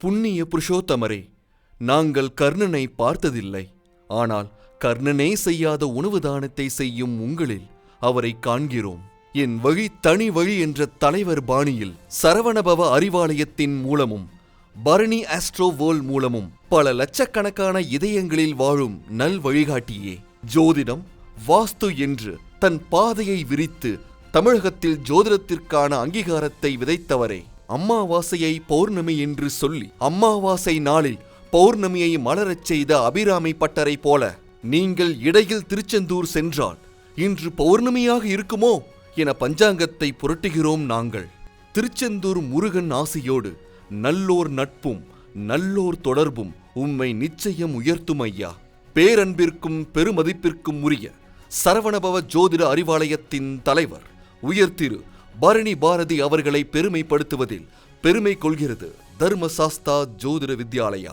புண்ணிய புருஷோத்தமரே நாங்கள் கர்ணனை பார்த்ததில்லை. ஆனால் கர்ணனே செய்யாத உணவு தானத்தை செய்யும் உங்களில் அவரை காண்கிறோம். என் வழி தனி வழி என்ற தலைவர் பாணியில் சரவணபவ அறிவாலயத்தின் மூலமும் பரணி ஆஸ்ட்ரோ வேர்ல் மூலமும் பல லட்சக்கணக்கான இதயங்களில் வாழும் நல் வழிகாட்டியே ஜோதிடம் வாஸ்து என்று தன் பாதையை விரித்து தமிழகத்தில் ஜோதிடத்திற்கான அங்கீகாரத்தை விதைத்தவரே. அம்மாவாசையை பௌர்ணமி என்று சொல்லி அம்மாவாசை நாளில் பௌர்ணமியை மலரச் செய்த அபிராமி பட்டரை போல நீங்கள் இடையில் திருச்செந்தூர் சென்றால் இன்று பௌர்ணமியாக இருக்குமோ என பஞ்சாங்கத்தை புரட்டுகிறோம் நாங்கள். திருச்செந்தூர் முருகன் ஆசையோடு நல்லோர் நட்பும் நல்லோர் தொடர்பும் உம்மை நிச்சயம் உயர்த்தும் ஐயா. பேரன்பிற்கும் பெருமதிப்பிற்கும் உரிய சரவணபவ ஜோதிட அறிவாலயத்தின் தலைவர் உயர்திரு பரணி பாரதி அவர்களை பெருமைப்படுத்துவதில் பெருமை கொள்கிறது தர்மசாஸ்தா ஜோதிட வித்யாலயா.